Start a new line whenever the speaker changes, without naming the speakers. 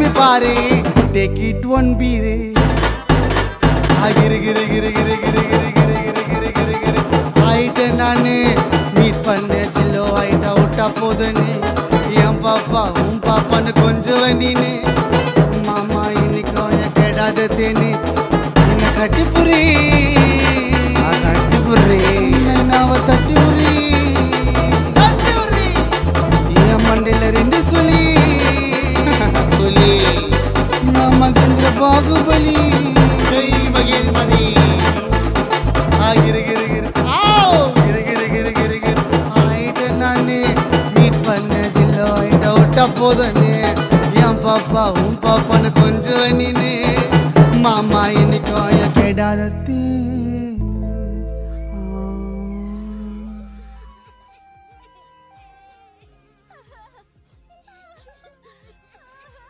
திரும்பி பாரு take it one beer கிரு கிரு கிரு கிரு கிரு கிரு கிரு கிரு கிரு கிரு கிரு ஆயிட்டேன் நானு மீட் பண்ண சில்லோ ஆயிட்டா விட்டா போதுன்னு என் பாப்பா உன் பாப்பான்னு கொஞ்சம் வண்டின்னு மாமா இன்னைக்கும் என் கேடாத தேனு என்ன கட்டி புரி கட்டி புரி நாவ தட்டி உரி என் மண்டையில் ரெண்டு சொல்லி ಬಾಹುಬಲಿ
ನಮಗೇಂದ್ರ ಬಾಹುಬಲಿ
ಜೈ ಮಗೇನ್ಮನಿ ಆಗಿರಿ ಗಿರಿ ಗಿರಿ ಗಿರಿ गिर गिर गिर गिर ஆயிட்ட நானே நீ பண்ண ஜில்லோ டவுட்டா போதனே என் பாப்பா உன் பாப்பான்னு கொஞ்சம் நீனே. மாமா இன்னைக்கு கேடாதத்தே